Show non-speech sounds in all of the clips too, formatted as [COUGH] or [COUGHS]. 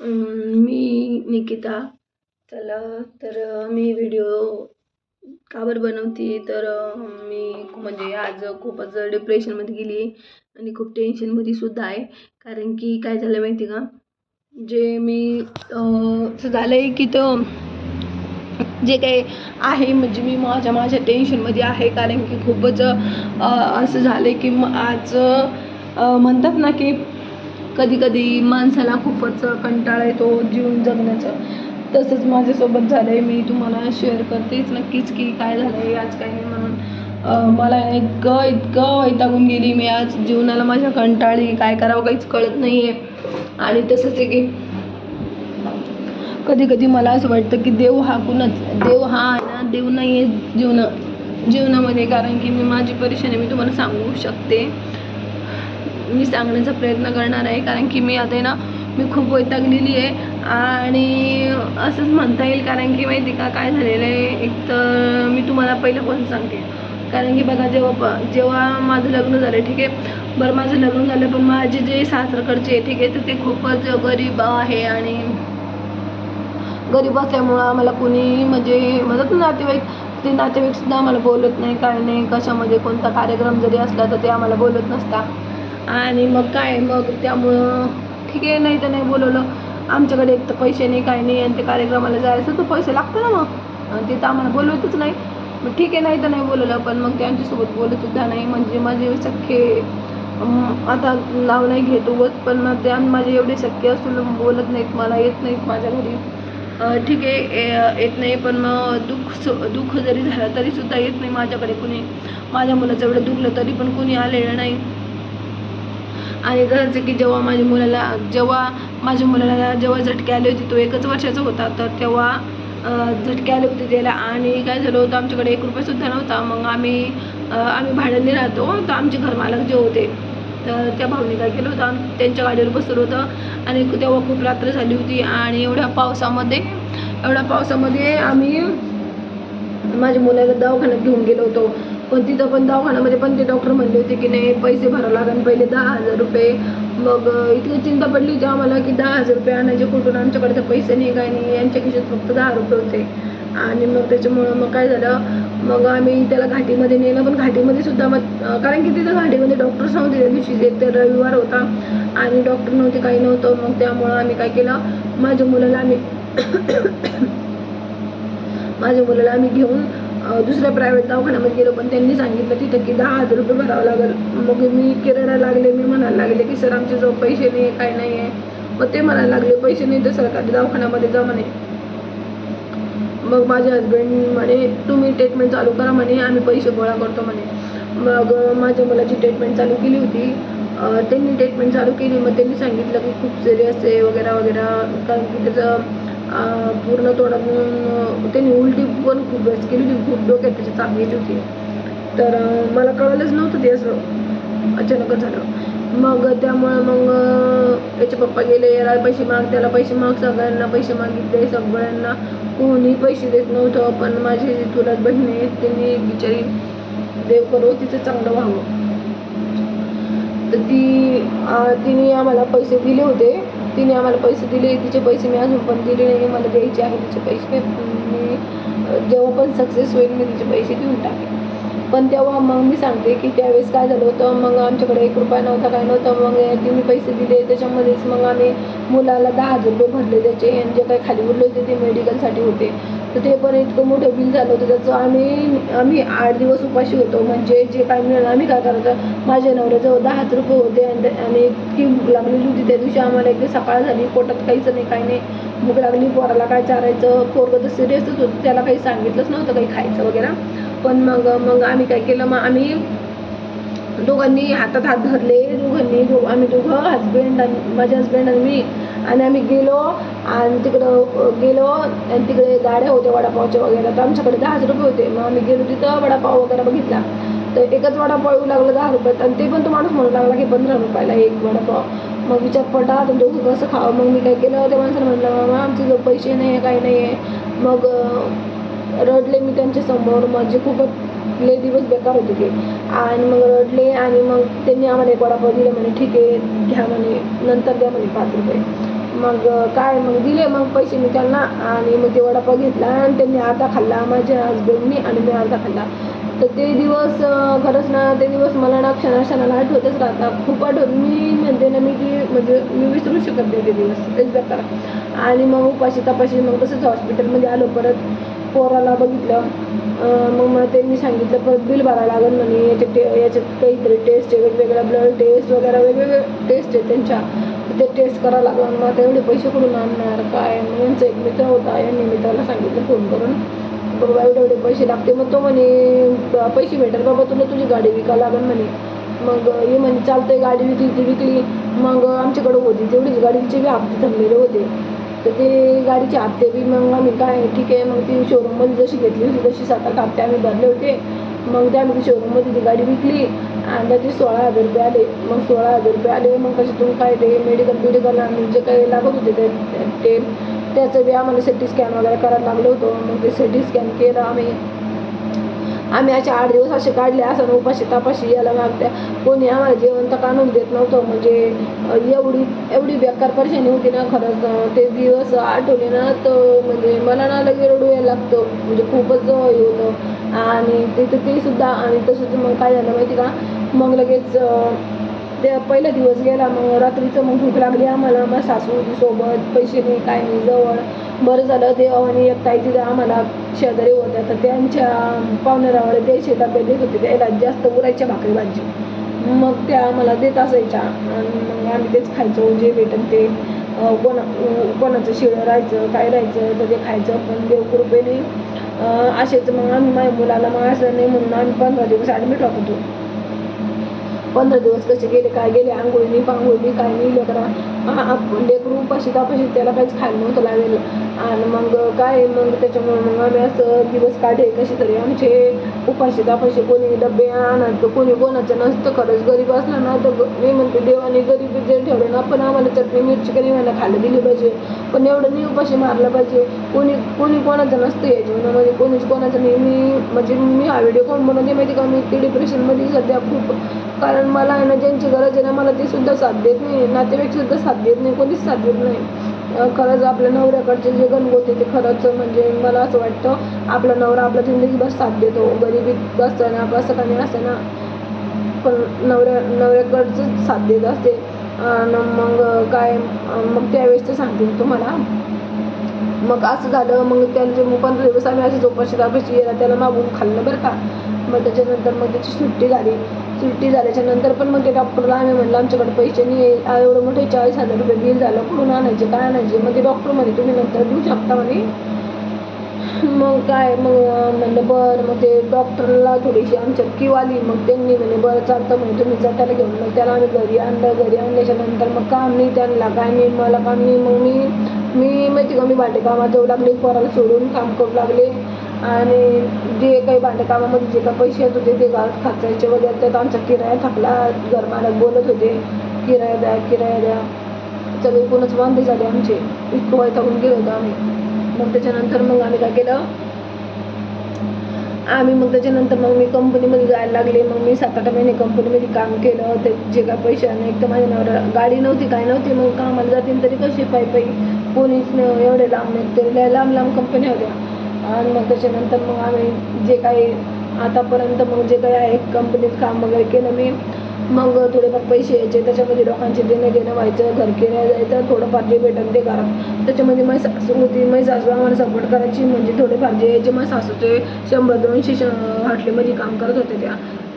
मी निकिता. चला तर मी व्हिडिओ का बरं बनवते? तर मी म्हणजे आज खूपच डिप्रेशनमध्ये गेली आणि खूप टेन्शनमध्ये सुद्धा आहे. कारण की काय झालं माहिती का? जे मी असं झालं आहे की तो जे काही आहे म्हणजे मी माझ्या माझ्या टेन्शनमध्ये आहे. कारण की खूपच असं झालं आहे की मग आज म्हणतात ना की कधी कधी माणसाला खूपच कंटाळा येतो जीवन जगण्याचं. तसंच माझ्यासोबत झालं आहे मी तुम्हाला शेअर करतेच नक्कीच की काय झालं आहे आज काही नाही म्हणून. मला इतकं इतकं वैतागून गेली मी आज. जीवनाला माझ्या कंटाळी काय करावं काहीच कळत नाही आहे आणि तसंच आहे की कधी कधी मला असं वाटतं की देव हा कुणच देव हा आहे ना देव नाही आहे जीवन जीवनामध्ये. कारण की मी माझी परेशानी मी तुम्हाला सांगू शकते. मी सांगण्याचा प्रयत्न करणार आहे कारण की मी आता आहे ना मी खूप वैतागलेली आहे. आणि असंच म्हणता येईल कारण की माहिती का काय झालेलं आहे? एक तर मी तुम्हाला पहिलं पण सांगते. कारण की बघा जेव्हा प जेव्हा माझं लग्न झालं ठीक आहे? बरं माझं लग्न झालं पण माझे जे सासरकडचे ठीक आहे? तर ते खूपच गरीब आहे आणि गरीब असल्यामुळं आम्हाला कोणी म्हणजे म्हणतात नातेवाईक ते नातेवाईकसुद्धा आम्हाला बोलत नाही काय नाही कशामध्ये कोणता कार्यक्रम जरी असला तर ते आम्हाला बोलत नसता. आणि मग काय मग त्यामुळं ठीक आहे नाही तर नाही बोलवलं. आमच्याकडे एक तर पैसे नाही काय नाही आणि ते कार्यक्रमाला जायचं तर पैसे लागतं ना मग. ते तर आम्हाला बोलवतच नाही. मग ठीक आहे नाही तर नाही बोलवलं पण मग त्यांच्यासोबत बोलतसुद्धा नाही. म्हणजे माझे सख्खे आता नाव नाही घेत उगत पण ते माझे एवढे शक्य असून बोलत नाहीत मला येत नाहीत माझ्या घरी. ठीक आहे येत नाही पण मग दुःख दुःख जरी झालं तरीसुद्धा येत नाही माझ्याकडे कुणी. माझ्या मुलाचं एवढं दुखलं तरी पण कुणी आलेलं नाही. आणि जसं की जेव्हा माझ्या मुलाला जेव्हा माझ्या मुलाला जेव्हा झटके आले होते तो एकच वर्षाचा होता. तर तेव्हा झटके आले होते त्याला आणि काय झालं होतं आमच्याकडे एक रुपयासुद्धा नव्हता. मग आम्ही आम्ही भाड्याने राहतो. तर आमचे घरमालक जे होते तर त्या भाऊने काय केलं होतं त्यांच्या गाडीवर बसलं होतं. आणि तेव्हा खूप रात्र झाली होती आणि एवढ्या पावसामध्ये एवढ्या पावसामध्ये आम्ही माझ्या मुलाला दवाखान्यात घेऊन गेलो होतो. पण तिथं पण दवाखान्यामध्ये पण ते डॉक्टर म्हणले होते की नाही पैसे भरावं लागेल पहिले दहा हजार रुपये. मग इतकी चिंता पडली होती आम्हाला की दहा हजार रुपये आणायचे कुठून? आमच्याकडे तर पैसे नाही काय नाही. यांच्या खिशात फक्त दहा रुपये होते. आणि मग त्याच्यामुळं मग काय झालं? मग आम्ही त्याला घाटीमध्ये नेलं. पण घाटीमध्ये सुद्धा मग कारण की तिथं घाटीमध्ये डॉक्टर्स नव्हते त्या दिवशी. एक तर रविवार होता आणि डॉक्टर नव्हते काही नव्हतं. मग त्यामुळं आम्ही काय केलं? माझ्या मुलाला आम्ही [COUGHS] माझ्या मुलाला आम्ही घेऊन दुसऱ्या प्रायव्हेट दवाखान्यामध्ये गेलो पण त्यांनी सांगितलं तिथं की दहा हजार रुपये भरावं लागेल. मग मी किरायला लागले मी म्हणायला लागले की सर आमच्याजवळ पैसे नाही काय नाही आहे. मग ते म्हणायला लागले पैसे नाही तर सरकारी दवाखान्यामध्ये जा म्हणे. मग माझे हजबंड म्हणे तुम्ही ट्रीटमेंट चालू करा म्हणे आम्ही पैसे गोळा करतो म्हणे. मग माझ्या मुलाची ट्रीटमेंट चालू केली होती. त्यांनी ट्रीटमेंट चालू केली मग त्यांनी सांगितलं की खूप सिरियस आहे वगैरे वगैरे. कारण की त्याचं पूर्ण तोंडातून त्यांनी उलटी पण खूप वेळेस केली होती. खूप डोक्यात त्याची चांगलीच होती. तर मला कळलंच नव्हतं ते असं अचानकच झालं. मग त्यामुळं मग याचे पप्पा गेले याला पैसे माग त्याला पैसे माग सगळ्यांना पैसे मागितले सगळ्यांना कोणी पैसे देत नव्हतं पण माझी जी तुला बहीण आहे त्यांनी बिचारी देव करो तिचं चांगलं व्हावं. तर ती तिने आम्हाला पैसे दिले होते. तिने आम्हाला पैसे दिले तिचे पैसे मी अजून पण दिले नाही मला द्यायचे आहे तिचे पैसे. मी जेव्हा पण सक्सेस होईल मी तिचे पैसे देऊन टाकेन. पण तेव्हा मग मी सांगते की त्यावेळेस काय झालं होतं मग आमच्याकडे एक रुपया नव्हता काय नव्हतं मग तिने पैसे दिले. त्याच्यामध्येच मग आम्ही मुलाला दहा हजार रुपये भरले त्याचे आणि जे काही खाली उरले होते ते मेडिकलसाठी होते. तर ते पण इतकं मोठं बिल झालं होतं. त्याचं आम्ही आम्ही आठ दिवस उपाशी होतो. म्हणजे जे काय मिळालं आम्ही काय करायचं माझ्या नवऱ्याजवळ दहा हजार रुपये होते आणि इतकी भूक लागलेली होती. त्या दिवशी आम्हाला एकदा सकाळ झाली. पोटात काहीच नाही काही नाही. भूक लागली पोराला काय चारायचं पोरगं तर सिरियसच होतं. त्याला काही सांगितलंच नव्हतं काही खायचं वगैरे. पण मग मग आम्ही काय केलं मग आम्ही दोघांनी हातात हात धरले. दोघांनी दो आम्ही दोघं हजबंड आणि माझे हजबंड आणि मी आणि आम्ही गेलो आणि तिकडं गेलो आणि तिकडे गाड्या होत्या वडापावच्या वगैरे. तर आमच्याकडे दहा हजार रुपये होते. मग आम्ही गेलो तिथं वडापाव वगैरे बघितला. तर एकच वडापाव येऊ लागलं दहा रुपयात आणि ते पण तो माणूस म्हणू लागला की पंधरा रुपयाला एक वडापाव. मग विचार पटा तर दोघं कसं खावं? मग मी काय केलं त्या माणसाला म्हटलं मामा आमचे जो पैसे नाही आहे काही नाही आहे मग रडले मी त्यांच्यासमोर माझे खूपच लय दिवस बेकार होते ते. आणि मग रडले आणि मग त्यांनी आम्हाला एक वडापाव दिला म्हणे ठीक आहे घ्या म्हणे नंतर द्या म्हणे पाच रुपये. मग काय मग दिले मग पैसे मी त्यांना आणि मग ते वडापाव घेतला आणि त्यांनी अर्धा खाल्ला माझ्या हसबंडनी आणि मी अर्धा खाल्ला. तर ते दिवस खरंच ना ते दिवस मला ना क्षणाक्षणाला आठवतच राहतात. खूप आठवत मी म्हणते ना मी की म्हणजे मी विसरू शकत नाही ते दिवस. तेच बेकार आणि मग उपाशी तपाशी मग तसंच हॉस्पिटलमध्ये आलो परत. पोराला बघितलं. मग मग मला त्यांनी सांगितलं परत बिल भरावं लागेल म्हणे. याचे टे याच्यात काहीतरी टेस्ट आहे वेगवेगळ्या ब्लड टेस्ट वगैरे वेगवेगळे टेस्ट आहे त्यांच्या. ते टेस्ट करावं लागलं मग आता एवढे पैसे कुठून आणणार काय? मग यांचा एक मित्र होता यांनी मित्राला सांगितलं फोन करून. बाबा एवढे एवढे पैसे लागते मग तो म्हणे पैसे भेटेल बाबा तुला तुझी गाडी विकावं लागेल म्हणे. मग हे म्हणे चालतंय गाडी विकली ती विकली. मग आमच्याकडं होती तेवढीच गाडीचे बी हप्ते थांबलेले होते. तर ते गाडीचे हप्ते बी मग आम्ही काय ठीक आहे मग ती शोरूममध्ये जशी घेतली होती तशी सात आठ हप्ते आम्ही भरले होते. मग त्या आम्ही शोरूममध्ये ती गाडी विकली. आणि त्याचे सोळा हजार रुपये आले. मग सोळा हजार रुपये आले मग कशातून काय ते मेडिकल बिडिकल आणि जे काही लागत होते ते ते त्याचं बी आम्हाला सी टी स्कॅन वगैरे करायला लागलं होतं. मग ते सी टी स्कॅन केलं आम्ही. आम्ही असे आठ दिवस असे काढले असं उपाशी तपाशी याला मागत्या कोणी आम्हाला जेवण तर काढून देत नव्हतं. म्हणजे एवढी एवढी बेकार परेशानी होती ना खरंच ते दिवस आठवले ना तर म्हणजे मला ना लगे रडू यायला लागतं. म्हणजे खूपच हे होतं. आणि तिथं ते सुद्धा आणि तसंच मग काय झालं माहिती का? मग लगेच ते पहिला दिवस गेला मग रात्रीचं मग भूक लागली आम्हाला मग सासू सोबत पैसे नाही काय नाही जवळ. बरं झालं देवाने एक ताई तिथं आम्हाला शेजारी होत्या. तर त्यांच्या पाहुण्यारावर ते शेतात देत होते त्याला जास्त उरायच्या भाकरी भाजी. मग त्या आम्हाला देत असायच्या. आणि मग आम्ही तेच खायचो जे भेटन ते. कोणा कोणाचं शिळं राहायचं काय राहायचं तर ते खायचं पण देव कृपेने असेच मग आम्ही माझ्या मुलाला मग असं नाही म्हणून आम्ही पंधरा दिवस ॲडमिट राहत होतो. पंधरा दिवस कसे गेले काय गेले आंघोळीनी पांघोळीनी काय नाही लेकरा लेकरू उपाशी तापाशी त्याला काहीच खायला नव्हतं लागेल आणि मग काय मग त्याच्यामुळे मग आम्ही असं दिवस काढे कसे तरी आमचे उपाशी तापाशी कोणी डबे आणत कोणी कोणाचं नसतं खरंच गरीब असला ना तर मी म्हणते देवाने गरीब जे ठेवलं ना पण आम्हाला चटणी मिरची कधी मला खायला दिली पाहिजे? पण एवढं नाही उपाशी मारलं पाहिजे. कोणी कोणी कोणाचं नसतं या जीवनामध्ये कोणीच कोणाचं नाही. मी म्हणजे मी हा व्हिडिओ कोण बनवते माहिती का? मी ते डिप्रेशनमध्ये सध्या खूप कारण मला आहे ना ज्यांची गरज आहे ना मला ते सुद्धा साथ देत नाही. नातेवाईक सुद्धा साथ देत नाही कोणीच साथ देत नाही. खरंच आपल्या नवऱ्याकडचे जे गणगोते ते खरंच म्हणजे मला असं वाटतं आपला नवरा आपला जिंदगीभर साथ देतो. गरिबीत असताना कसं काही नाही ना पण नवऱ्या नवऱ्याकडचंच साथ देत असते. मग काय मग त्यावेळेस ते सांगते तुम्हाला. मग असं झालं मग त्यांचे मग पंधरा दिवस आम्ही अशी झोपाशी दापाशी यायला त्याला मागून खाल्लं बरं का. मग त्याच्यानंतर मग त्याची सुट्टी झाली. सुट्टी झाल्याच्यानंतर पण मग ते डॉक्टरला आम्ही म्हणलं आमच्याकडे पैसे नाही आहे. एवढं मोठे चाळीस हजार रुपये बिल झालं. कुठून आणायचे? काय आणायचे? मग ते डॉक्टर म्हणे तुम्ही नंतर देऊ शकता म्हणे. मग काय? मग म्हणलं बरं. मग ते डॉक्टरला थोडीशी आमच्या किव आली मग त्यांनी म्हणे बरं चालतं म्हणे. तुम्ही जा त्याला घेऊन मग त्याला आम्ही घरी आणलं. घरी आणल्याच्या नंतर मग काम नाही त्यांना. काय नाही मला काम नाही. मग मी मी माहिती का मी भांडे कामात जाऊ लागले. पोराला सोडून काम करू लागले. आणि जे काही बांधकामामध्ये जे काही पैसे येत होते ते घरात खर्चायचे. वगैरे त्यात आमचा किराया थकला घरमालक बोलत होते. किराया द्या किराया द्या. सगळे कोणच वांदे झाले आमचे. इतकं वैतागून गेलो होतो आम्ही. मग त्याच्यानंतर मग आम्ही काय केलं? आम्ही मग त्याच्यानंतर मग मी कंपनीमध्ये जायला लागले. मग मी सात आठ महिने कंपनीमध्ये काम केलं. ते जे काय पैसे आणि एक तर माझ्या नवऱ्या गाडी नव्हती काय नव्हती. मग कामाला जातील तरी कसे पायी पायी? कोणीच एवढे लांब नाही. तरी लांब लांब कंपन्या होत्या. आणि मग त्याच्यानंतर मग आम्ही जे काही आतापर्यंत मग जे काही आहे कंपनीत काम वगैरे केलं मी मग थोडेफार पैसे यायचे. त्याच्यामध्ये लोकांचे देणं घेणं व्हायचं घर किराया जायचं थोडंफार जे भेटन ते घरात त्याच्यामध्ये माझी सासू होती माझी सासू आम्हाला सपोर्ट करायची. म्हणजे थोडेफार जे यायचे माझ्या सासूचे शंभर दोनशे श हाटलीमध्ये काम करत होते त्या.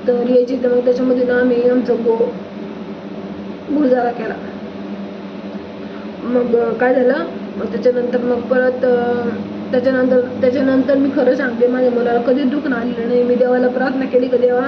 तर यायची तर मग त्याच्यामध्ये ना आम्ही आमचं गो गुजारा केला. मग काय झालं? मग त्याच्यानंतर मग परत त्याच्यानंतर त्याच्यानंतर मी खरं सांगते माझ्या मुलाला कधी दुखणं आलेलं नाही. मी देवाला प्रार्थना केली का देवा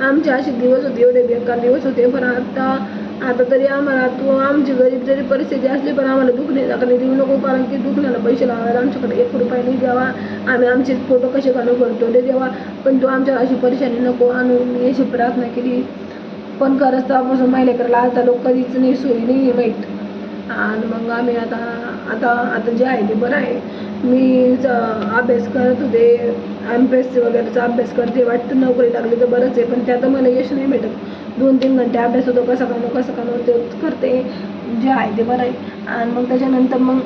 आमचे असे दिवस होते एवढे बेकार दिवस होते पण आता आता तरी आम्हाला तू आमची गरीब जरी परिस्थिती असली पण आम्हाला दुखणे दाखवणे देऊ नको कारण की दुखण्याला पैसे लावायला आमच्याकडे एक रुपया नाही द्यावा आम्ही आमचे फोटो कसे घालून करतो ते देवा पण तू आमच्या अशी परेशानी नको आणून मी अशी प्रार्थना केली. पण खरंच त्यापासून महिला करायला आता लोक कधीच नाही सोयी नाही माहीत आणि मग आम्ही आता आता आता जे आहे ते बरं आहे. मी ज- अभ्यास करत होते. एम पी एस सी वगैरेचा अभ्यास करते. वाटतं नोकरी लागली तर बरंच आहे पण त्यात मला यश नाही भेटत. दोन तीन घंटे अभ्यास होतो कसं कामं कसं कामं ते करते. जे आहे ते बरं आहे. आणि मग त्याच्यानंतर मग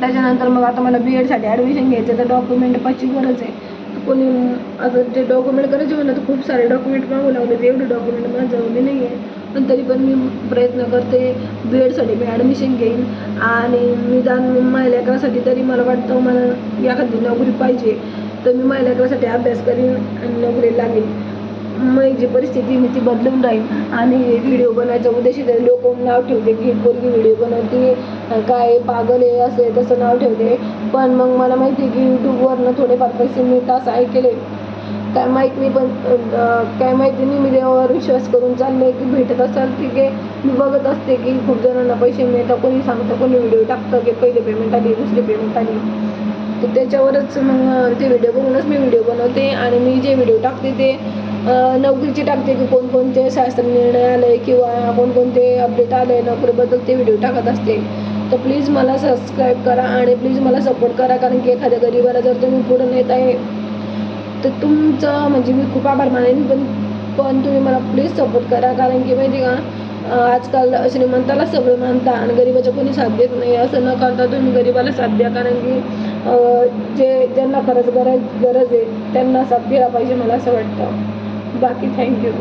त्याच्यानंतर मग आता मला बी एडसाठी ॲडमिशन घ्यायचं तर डॉक्युमेंटची गरज आहे. कोणी आता ते डॉक्युमेंट करायचे म्हणलं तर खूप सारे डॉक्युमेंट मागू लागले. ते एवढे डॉक्युमेंट माझ्याजवळ नाही आहे पण तरी पण मी प्रयत्न करते बी एडसाठी मी ॲडमिशन घेईन. आणि निदान माझ्या लेकरासाठी तरी मला वाटतं मला एखादी नोकरी पाहिजे तर मी माझ्या लेकरासाठी अभ्यास करीन आणि नोकरी लागेल. मग जी परिस्थिती मी ती बदलून राहील आणि व्हिडिओ बनवायचा उद्देश आहे लोक नाव ठेवते की पोरगी व्हिडिओ बनवते काय पागल आहे असं आहे तसं नाव ठेवते. पण मग मला माहिती आहे की यूट्यूबवरनं थोडेफार पैसे मिळतात ऐकले. काय माहीत नाही पण काय माहिती नाही मी देवावर विश्वास करून चालले की भेटत असाल ठीक आहे मी बघत असते की खूप जणांना पैसे मिळतात कोणी सांगतं कोणी व्हिडिओ टाकतं की पहिले पेमेंट आली दुसरी पेमेंट आली. तर त्याच्यावरच मग ते व्हिडिओ बघूनच मी व्हिडिओ बनवते आणि मी जे व्हिडिओ टाकते ते नोकरीचे टाकते की कोणकोणते शास्त्र निर्णय आले किंवा कोणकोणते अपडेट आले नोकरीबद्दल ते व्हिडिओ टाकत असते. तर प्लीज मला सबस्क्राईब करा आणि प्लीज मला सपोर्ट करा कारण की एखाद्या गरीबाला जर तुम्ही पुढं नेत आहे तर तुमचं म्हणजे मी खूप आभार मानेन पण पण तुम्ही मला प्लीज सपोर्ट करा. कारण की माहिती का आजकाल श्रीमंताला सगळं मानता आणि गरीबाच्या कोणी साथ देत नाही. असं न करता तुम्ही गरीबाला साथ द्या. कारण की जे ज्यांना खरंच गरज गरज आहे त्यांना साथ दिला पाहिजे मला असं वाटतं. बाकी थँक्यू